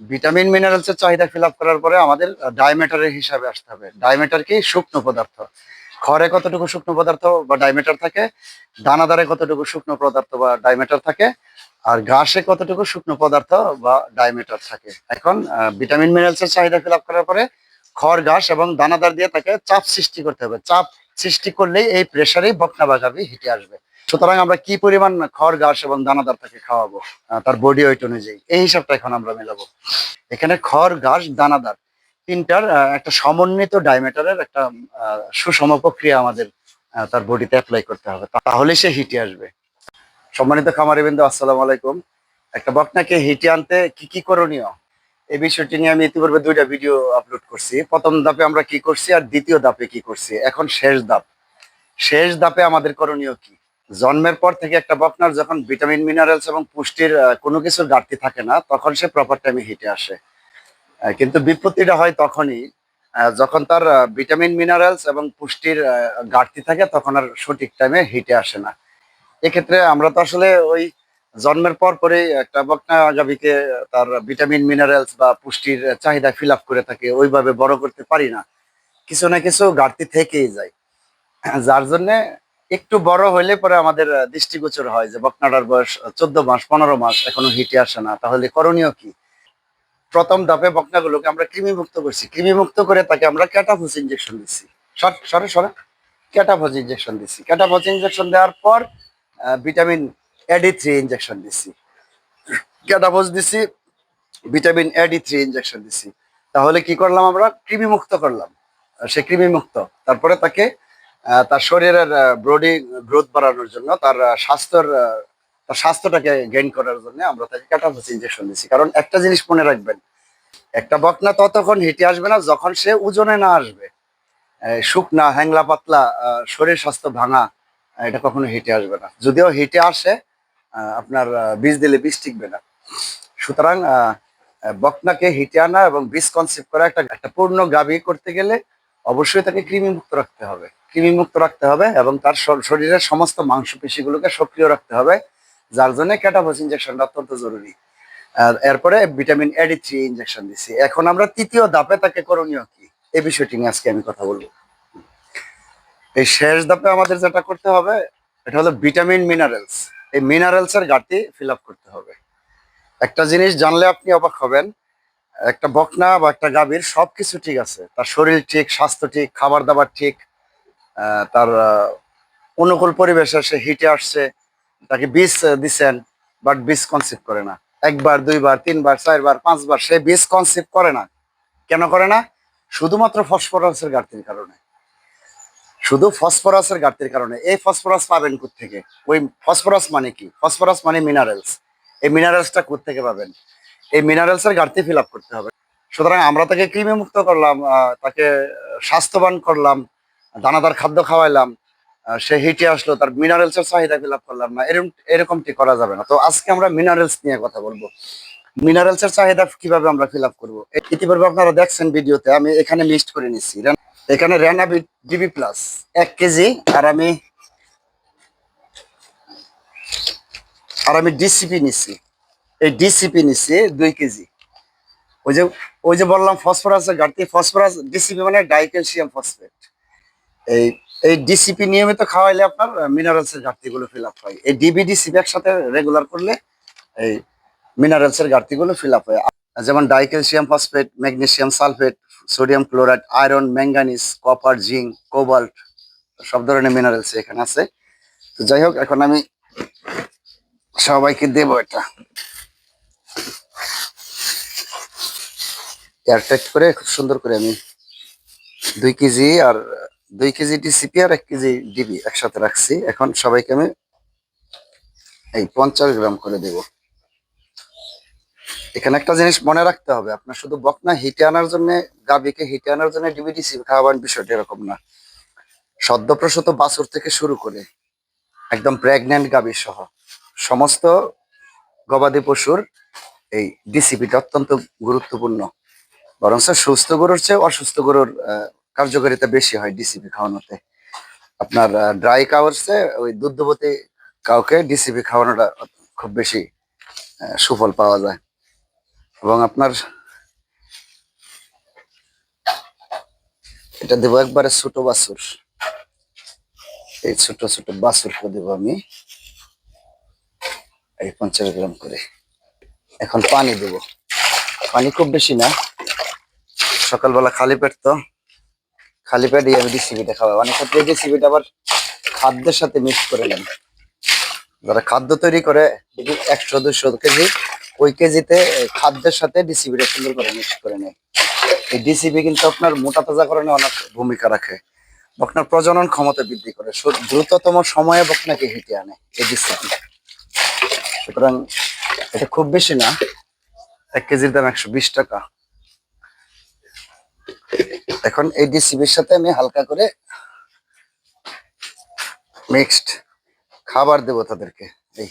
Vitamin মিনারেলসের চাহিদা feel করার পরে আমাদের ডায়মেটারের হিসাবে আসতে হবে। ডায়মেটার কি? শুকনো পদার্থ। খড়ে কতটুকু শুকনো পদার্থ বা ডায়মেটার থাকে? দানাদারে কতটুকু শুকনো পদার্থ বা ডায়মেটার থাকে? আর ঘাসে কতটুকু শুকনো পদার্থ বা ডায়মেটার থাকে? এখন ভিটামিন মিনারেলসের চাহিদা ফিল করার পরে খড়, ঘাস এবং দানাদার দিয়ে তাকে চাপ সৃষ্টি করতে হবে। চাপ সৃষ্টি করলেই এই প্রেসারেই বকনা বাগাবি হিটে আসবে। সুতরাং আমরা কি পরিমাণ খড়, ঘাস এবং দানাদার তাকে খাওয়াবো তার বডি ওয়েট অনুযায়ী? এই হিসাবটা এখন আমরা মেলাবো। এখানে খড়, ঘাস, দানাদার তিনটার একটা সমন্বিত ডায়মেটারের একটা সুষম প্রক্রিয়া আমাদের তার বডিতে অ্যাপ্লাই করতে হবে। তাহলে সে হিটে আসবে। সম্মানিত খামারি বিন্দু আসসালামু আলাইকুম। একটা বকনাকে হিটে আনতে কি কি করণীয়? এই বিষয়টি নিয়ে আমি ইতিপূর্বে দুইটা ভিডিও আপলোড করছি। প্রথম ধাপে আমরা কি করছি আর দ্বিতীয় ধাপে কি করছি? এখন শেষ ধাপ। শেষ ধাপে আমাদের করণীয় কি? জন্মের পর থেকে একটা বকনার যখন ভিটামিন মিনারেলস এবং পুষ্টির কোনো কিছুর ঘাটতি থাকে না, তখন সে প্রপার টাইমে হিটে আসে। কিন্তু বিপত্তিটা হয় তখনই যখন তার ভিটামিন মিনারেলস এবং পুষ্টির ঘাটতি থাকে, তখন আর সঠিক টাইমে হিটে আসে না। এক্ষেত্রে আমরা তো আসলে ওই জন্মের পর পরে একটা বকনা গাভীকে তার ভিটামিন মিনারেলস বা পুষ্টির চাহিদা ফিল করে থাকে, ওইভাবে বড় করতে পারি না। কিছু না কিছু ঘাটতি থেকেই যায়। যার জন্য একটু বড় হইলে পরে আমাদের দৃষ্টিগোচর হয় যে বকনাটার বয়স চোদ্দ মাস, পনেরো মাস, এখনও হিটে আসে না। তাহলে করণীয় কি? প্রথম ধাপে বকনাগুলোকে আমরা কৃমিমুক্ত করছি। কৃমিমুক্ত করে তাকে আমরা ক্যাটাফোস ইনজেকশন দিচ্ছি সর- সরে ক্যাটাফোস ইনজেকশন দিচ্ছি ক্যাটাফোস ইনজেকশন দেওয়ার পর ভিটামিন এডি থ্রি ইনজেকশন দিচ্ছি ক্যাটাফোস দিচ্ছি ভিটামিন এডি থ্রি ইনজেকশন দিচ্ছি তাহলে কি করলাম আমরা? কৃমিমুক্ত করলাম। সে কৃমি মুক্ত তারপরে তাকে তার শরীরের ব্রডি গ্রোথ বাড়ানোর জন্য তার স্বাস্থ্যের তার স্বাস্থ্যটাকে গেইন করার জন্য আমরা তাকে ক্যাটাফোস ইনজেকশন দিচ্ছি কারণ একটা জিনিস মনে রাখবেন, একটা বকনা ততক্ষণ হেঁটে আসবে না যখন সে ওজনে না আসবে। শুকনা, হ্যাংলা পাতলা শরীর স্বাস্থ্য ভাঙা এটা কখনো হেঁটে আসবে না। যদিও হেঁটে আসে আপনার বীজ দিলে বীজ টিকবে না। সুতরাং বকনাকে হিটে আনা এবং বীজ কনসেপ্ট করা একটা একটা পূর্ণ গাভী করতে গেলে অবশ্যই তাকে কৃমি মুক্ত রাখতে হবে। কৃমি মুক্ত রাখতে হবে এবং তার শর- শরীরের সমস্ত মাংসপেশিগুলোকে সক্রিয় রাখতে হবে, যার জন্য ক্যাটাফোস ইনজেকশনটা অত্যন্ত জরুরি। আর এরপরে ভিটামিন এডি থ্রি ইনজেকশন দিচ্ছি এখন আমরা তৃতীয় ধাপে তাকে করণীয় কি? এই বিষয়টি নিয়ে আজকে আমি কথা বলব। এই শেষ ধাপে আমাদের যেটা করতে হবে, এটা হলো ভিটামিন মিনারেলস এই মিনারেলস এর ঘাটতি ফিল আপ করতে হবে। একটা জিনিস জানলে আপনি অবাক হবেন একটা বকনা বা একটা গাভীর সবকিছু ঠিক আছে। তার শরীর ঠিক স্বাস্থ্য ঠিক খাবার দাবার ঠিক তার অনুকূল পরিবেশে সে হিটে আসছে তাকে আহ, দিছেন বাট বীজ কনসিভ করে না। একবার দুইবার তিনবার চারবার পাঁচবার সে বীজ কনসিভ করে না। কেন করে না? শুধুমাত্র ফসফরাসের ঘাটতির কারণে। শুধু ফসফরাসের ঘাটতির কারণে। এই ফসফরাস পাবেন থেকে ওই ফসফরাস মানে কি? ফসফরাস মানে মিনারেলস এই মিনারেলসটা থেকে পাবেন? এই মিনারেলসের ঘাটতি ফিল করতে হবে। সুতরাং আমরা তাকে কৃমি মুক্ত করলাম তাকে স্বাস্থ্যবান করলাম, দানাদার খাদ্য খাওয়াইলাম সে হিটে আসলো, তার মিনারেলসের চাহিদা ফিল করলাম না এরকম এরকমটি করা যাবে না। তো আজকে আমরা মিনারেলস নিয়ে কথা বলব। মিনারেলসের চাহিদা কীভাবে আমরা ফিল আপ করব? ইতিপূর্বে আপনারা দেখছেন ভিডিওতে, আমি এখানে লিস্ট করে নিচ্ছি। এখানে রেনা ডিবি প্লাস এক কেজি, আর আমি আর আমি ডিসিপি নিচ্ছি। এই ডিসিপি নিচ্ছি দুই কেজি। ওই যে ওই যে বললাম ফসফরাসের ঘাটতি ফসফরাস ডিসিপি মানে ডাইক্যালসিয়াম ফসফেট। এই এই ডিসিপি নিয়মিত খাওয়াইলে আপনার মিনারেলসের ঘাটতিগুলো ফিল আপ হয়। এই ডিবি ডিসিপি একসাথে রেগুলার করলে এই মিনারেলসের ঘাটতিগুলো ফিল আপ হয়। যেমন dicalcium phosphate, magnesium sulphate, sodium chloride, iron manganese copper, zinc, cobalt, সব ধরনের মিনারেলস এখানে আছে। তো যাই হোক, এখন আমি সবাইকে দেবো এটা। এয়ারটাইট করে খুব সুন্দর করে আমি দুই কেজি আর দুই কেজি ডিসিপি আর এক কেজি ডিবি একসাথে রাখছি। এখন সবাইকে আমি এই পঞ্চাশ গ্রাম করে দেব। এখানে একটা জিনিস মনে রাখতে হবে, আপনার শুধু বকনা হিটে আনার জন্য গাবিকে হিটে আনার জন্য ডিবি ডিসিপি খাওয়াবার বিষয়টা এরকম না। সদ্যপ্রসূত বাছুর থেকে শুরু করে একদম প্রেগন্যান্ট গাভী সহ সমস্ত গবাদি পশুর এই ডিসিপিটা অত্যন্ত গুরুত্বপূর্ণ। বরঞ্চ সুস্থ গরুর চেয়ে অসুস্থ গরুর কার্যকারিতা বেশি হয় ডিসিপি খাওয়ানোতে। আপনার ড্রাই কাউর চেয়ে ওই দুগ্ধবতী কাউকে ডিসিপি খাওয়ানোটা খুব বেশি সুফল পাওয়া যায়। এবং আপনার এটা দেবো একবারে ছোট বাছুর। এই ছোট ছোট বাছুরকে দেবো আমি। এই পঞ্চাশ গ্রাম করে। এখন পানি দেবো। পানি খুব বেশি না। সকালবেলা খালি পেট তো। খালি পেট আমি ডিসিবিটা খাওয়াই অনেক ক্ষেত্রে ডিসিবিটা আবার খাদ্যের সাথে মিক্স করে নেন। যারা খাদ্য তৈরি করে একশো, দুশো কেজি, ওই কেজিতে খাদ্যের সাথে ডিসিবিটা সুন্দর করে মিক্স করে নেয়। এই ডিসিবি কিন্তু আপনার মোটা তাজাকরণে অনেক ভূমিকা রাখে। বকনার প্রজনন ক্ষমতা বৃদ্ধি করে। দ্রুততম সময়ে বকনাকে হিটে আনে। এই ডিসিবি সুতরাং এটা খুব বেশি না। এক কেজির দাম একশো বিশ টাকা। এখন এই ডিসিবির সাথে আমি হালকা করে মিক্সড খাবার দেবো তাদেরকে। এই।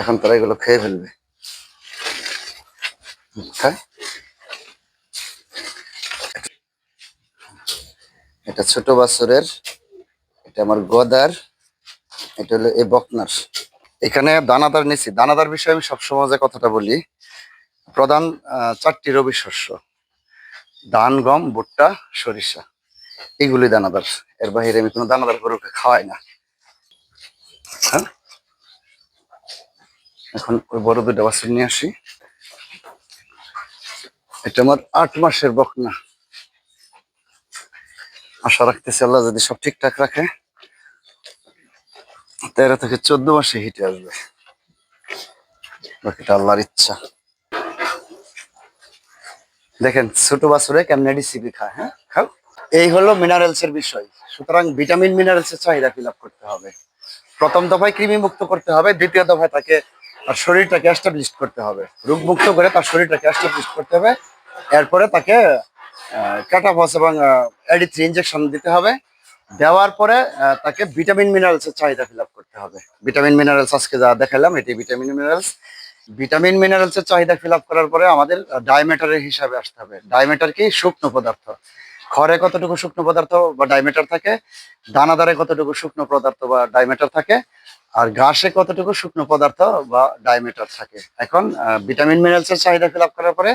এখন তারা এগুলো খেয়ে ফেলবে। এটা ছোট বাছরের এটা আমার গদার, এটা হলো এ বকনার। এখানে দানাদার নিছি। দানাদার বিষয়ে আমি সবসময় যে কথাটা বলি, প্রধান চারটি রবি শস্য। ধান, গম, ভুট্টা, সরিষা। এগুলি দানাদার। এর বাইরে আমি কোনো দানাদার গরুকে খাওয়াই না। হ্যাঁ? এখন ওই বড় দুটা বাছুর নিয়ে আসি। এটা আমার আট মাসের বকনা। আশা রাখতেছি আল্লাহ যদি সব ঠিকঠাক রাখে। তেরো থেকে চোদ্দ মাসে হিটে আসবে। বাকিটা আল্লাহর ইচ্ছা। দেখেন, ছোট বাছুরে কেমনে ডিসিপি খায় হ্যাঁ? খাও। এই হলো মিনারেলস এর বিষয়। সুতরাং ভিটামিন মিনারেলস এর চাহিদা ফিল করতে হবে। প্রথম দফায় কৃমি মুক্ত করতে হবে, দ্বিতীয় দফায় তাকে তার শরীরটাকে এস্টাবলিশ করতে হবে। রোগ মুক্ত করে তার শরীরটাকে এস্টাবলিশ করতে হবে। এরপরে তাকে ক্যাটাফস এবং এডি থ্রি ইঞ্জেকশন দিতে হবে। দেওয়ার পরে তাকে ভিটামিন মিনারেলস এর চাহিদা ফিল করতে হবে। ভিটামিন মিনারেলস আজকে যা দেখালাম এটি ভিটামিন মিনারেলস। ভিটামিন মিনারেলস এর চাহিদা ফিল করার পরে আমাদের ডায়মেটারের হিসাবে আসতে হবে। ডায়মেটার কি? শুকনো পদার্থ। খড়ে কতটুকু শুকনো পদার্থ বা ডায়মেটার থাকে? দানাদারে কতটুকু শুকনো পদার্থ বা ডায়মেটার থাকে? আর ঘাসে কতটুকু শুকনো পদার্থ বা ডায়মেটার থাকে? এখন ভিটামিন মিনারেলস এর চাহিদা ফিল করার পরে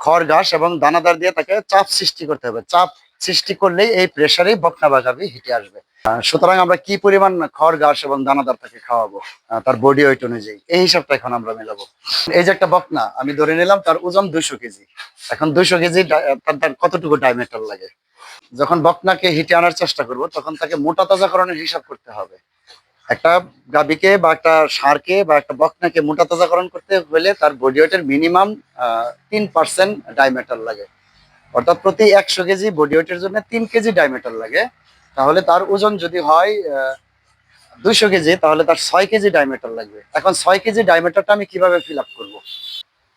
খড়, ঘাস এবং দানাদার দিয়ে তাকে চাপ সৃষ্টি করতে হবে। চাপ সৃষ্টি করলেই এই প্রেসারেই বকনা বাগাবি হিটে আসবে। সুতরাং আমরা কি পরিমাণ খড়, ঘাস এবং দানাদার তাকে খাওয়াবো তার বডি ওয়েট অনুযায়ী, এই হিসাবটা এখন আমরা মেলাবো। এই যে একটা বকনা, আমি ধরে নিলাম তার ওজন দুইশো কেজি। এখন দুইশো কেজি তার তার কতটুকু ডায়মেটার লাগে? যখন বকনাকে হিটে আনার চেষ্টা করব, তখন তাকে মোটা তাজাকরণের হিসাব করতে হবে। একটা গাবিকে বা একটা সারকে বা একটা বকনাকে মোটা তাজাকরণ করতে হলে তার বডি ওয়েটের মিনিমাম তিন পার্সেন্ট ডায়মেটার লাগে। অর্থাৎ প্রতি একশো কেজি বডি ওয়েটের জন্য তিন কেজি ডায়মিটার লাগে। তাহলে তার ওজন যদি হয় দুইশো কেজি, তাহলে তার ছয় কেজি ডায়মিটার লাগবে। এখন ছয় কেজি ডায়মিটারটা আমি কীভাবে ফিল আপ করব?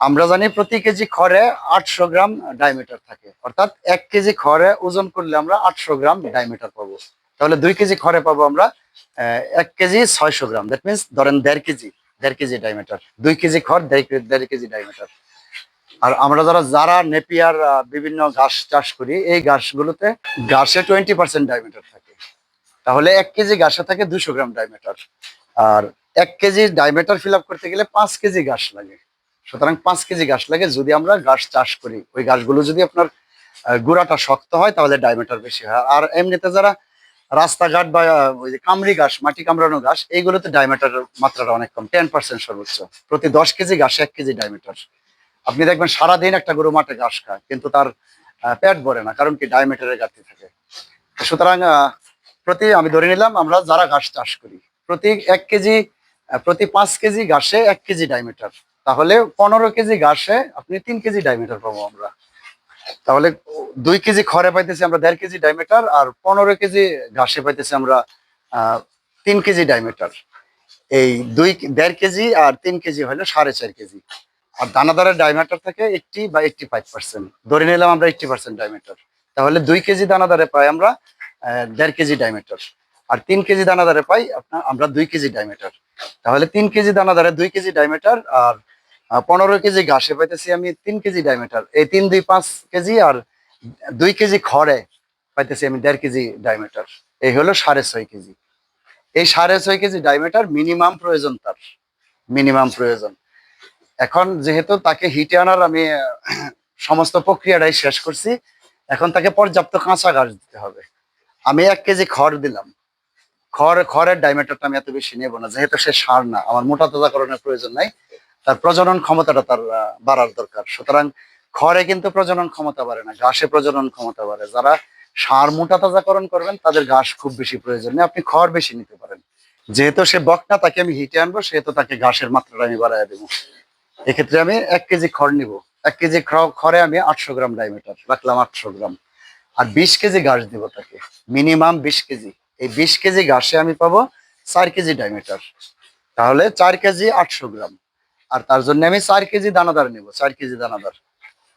আমরা জানি প্রতি কেজি খড়ে আটশো গ্রাম ডায়মিটার থাকে। অর্থাৎ এক কেজি খড়ে ওজন করলে আমরা আটশো গ্রাম ডায়মিটার পাবো। তাহলে দুই কেজি খড়ে পাবো আমরা এক কেজি ছয়শো গ্রাম। দ্যাট মিনস ধরেন দেড় কেজি দেড় কেজি ডায়মিটার দুই কেজি খড়, দেড় কেজি ডায়মিটার আর আমরা যারা যারা নেপিয়ার বিভিন্ন ঘাস চাষ করি, এই ঘাসগুলোতে ঘাসে টোয়েন্টি পার্সেন্ট ডায়মিটার থাকে। তাহলে এক কেজি ঘাসে থাকে দুশো গ্রাম ডায়মিটার আর এক কেজি ডায়মিটার ফিল করতে গেলে পাঁচ কেজি ঘাস লাগে। সুতরাং পাঁচ কেজি ঘাস লাগে যদি আমরা ঘাস চাষ করি। ওই ঘাসগুলো যদি আপনার গুঁড়াটা শক্ত হয় তাহলে ডায়মিটার বেশি হয়। আর এমনিতে যারা রাস্তাঘাট বা ওই যে কামড়ি ঘাস, মাটি কামড়ানো ঘাস, এইগুলোতে ডায়মিটারের মাত্রাটা অনেক কম টেন পার্সেন্ট সর্বোচ্চ। প্রতি দশ কেজি ঘাসে এক কেজি ডায়মিটার আপনি দেখবেন সারাদিন একটা গরু মাঠে ঘাস খায়, কিন্তু তার পেট ভরে না, কারণ কি ডায়মিটারের ঘাটতি থাকে। সুতরাং প্রতি আমি ধরে নিলাম, আমরা যারা ঘাস চাষ করি, প্রতি এক কেজি প্রতি পাঁচ কেজি ঘাসে এক কেজি ডায়মিটার। তাহলে পনেরো কেজি ঘাসে আপনি তিন কেজি ডায়মিটার পাবো আমরা। তাহলে দুই কেজি খড়ে পাইতেছি আমরা দেড় কেজি ডায়মিটার, আর পনেরো কেজি ঘাসে পাইতেছি আমরা তিন কেজি ডায়মিটার। এই দুই, দেড় কেজি আর তিন কেজি হলো সাড়ে চার কেজি। আর দানাদারের ডায়মিটার থাকে এইটটি বা এইটটি ফাইভ পার্সেন্ট ধরে নিলাম আমরা এইটটি পার্সেন্ট ডায়মিটার তাহলে দুই কেজি দানাদারে পাই আমরা দেড় কেজি ডায়মিটার আর তিন কেজি দানাদারে পাই আপনার, আমরা দুই কেজি ডায়মিটার তাহলে তিন কেজি দানাদারে, দুই কেজি ডায়মিটার আর পনেরো কেজি ঘাসে পাইতেছি আমি তিন কেজি ডায়মিটার এই তিন, দুই, পাঁচ কেজি আর দুই কেজি খড়ে পাইতেছি আমি দেড় কেজি ডায়মিটার এই হলো সাড়ে ছয় কেজি। এই সাড়ে ছয় কেজি ডায়মিটার মিনিমাম প্রয়োজন তার। মিনিমাম প্রয়োজন। এখন যেহেতু তাকে হিটে আনার আমি সমস্ত প্রক্রিয়াটাই শেষ করছি, এখন তাকে পর্যাপ্ত কাঁচা ঘাস দিতে হবে। আমি এক কেজি খড় দিলাম। খড়, খড়ের ডাইমেটারটা আমি এত বেশি নেব না, যেহেতু সে সার না, আমার মোটা তাজাকরণের প্রয়োজন নাই। তার প্রজনন ক্ষমতাটা তার বাড়ার দরকার। সুতরাং খড়ে কিন্তু প্রজনন ক্ষমতা বাড়ে না, ঘাসে প্রজনন ক্ষমতা বাড়ে। যারা সার মোটা তাজাকরণ করবেন, তাদের ঘাস খুব বেশি প্রয়োজন নেই, আপনি খড় বেশি নিতে পারেন। যেহেতু সে বকনা, তাকে আমি হিটে আনব সেহেতু তাকে ঘাসের মাত্রাটা আমি বাড়াই দেবো। এক্ষেত্রে আমি এক কেজি খড় নিব। এক কেজি খড়ে আমি আটশো গ্রাম ডায়মিটার রাখলাম আটশো গ্রাম। আর বিশ কেজি ঘাস দিব তাকে। মিনিমাম বিশ কেজি। এই বিশ কেজি ঘাসে আমি পাবো চার কেজি ডাইমেটার তাহলে চার কেজি আটশো গ্রাম। আর তার জন্য আমি চার কেজি দানাদার নেব, চার কেজি দানাদার।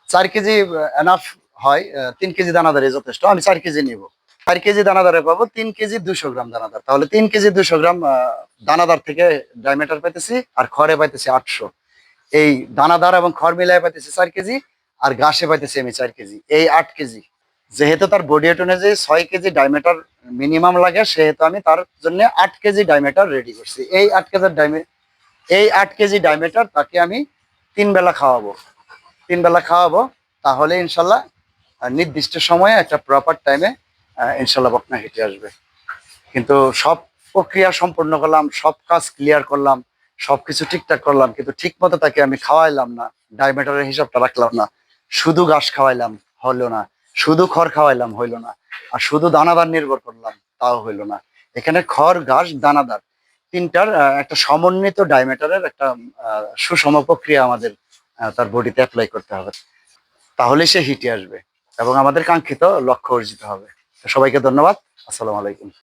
চার কেজি এনাফ হয় তিন কেজি দানাদারে যথেষ্ট। আমি চার কেজি নিব। চার কেজি দানাদারে পাবো তিন কেজি দুশো গ্রাম দানাদার। তাহলে তিন কেজি দুশো গ্রাম দানাদার থেকে ডাইমেটার পাইতেছি আর খড়ে পাইতেছি আটশো। এই দানাদার এবং খড় মিলায় পাইতেছি চার কেজি আর ঘাসে পাইতেছি আমি চার কেজি। এই আট কেজি। যেহেতু তার বডি ওয়েট অনুযায়ী ছয় কেজি ডাইমেটার মিনিমাম লাগে, সেহেতু আমি তার জন্য আট কেজি ডাইমেটার রেডি করছি। এই আট কেজির ডাইমে এই আট কেজি ডাইমেটার তাকে আমি তিন বেলা খাওয়াবো। তিন বেলা খাওয়াবো, তাহলে ইনশাল্লাহ নির্দিষ্ট সময়ে একটা প্রপার টাইমে ইনশাল্লাহ বকনা হেঁটে আসবে। কিন্তু সব প্রক্রিয়া সম্পূর্ণ করলাম, সব কাজ ক্লিয়ার করলাম সবকিছু ঠিকঠাক করলাম, কিন্তু ঠিক মতো তাকে আমি খাওয়াইলাম না ডায়মেটারের হিসাবটা রাখলাম না। শুধু ঘাস খাওয়াইলাম হলো না। শুধু খড় খাওয়াইলাম, হইল না। আর শুধু দানাদার নির্ভর করলাম, তাও হইল না। এখানে খড়, ঘাস, দানাদার তিনটার একটা সমন্বিত ডায়মেটারের একটা সুষম প্রক্রিয়া আমাদের তার বডিতে অ্যাপ্লাই করতে হবে। তাহলে সে হিটে আসবে এবং আমাদের কাঙ্ক্ষিত লক্ষ্য অর্জিত হবে। সবাইকে ধন্যবাদ। আসসালামু আলাইকুম।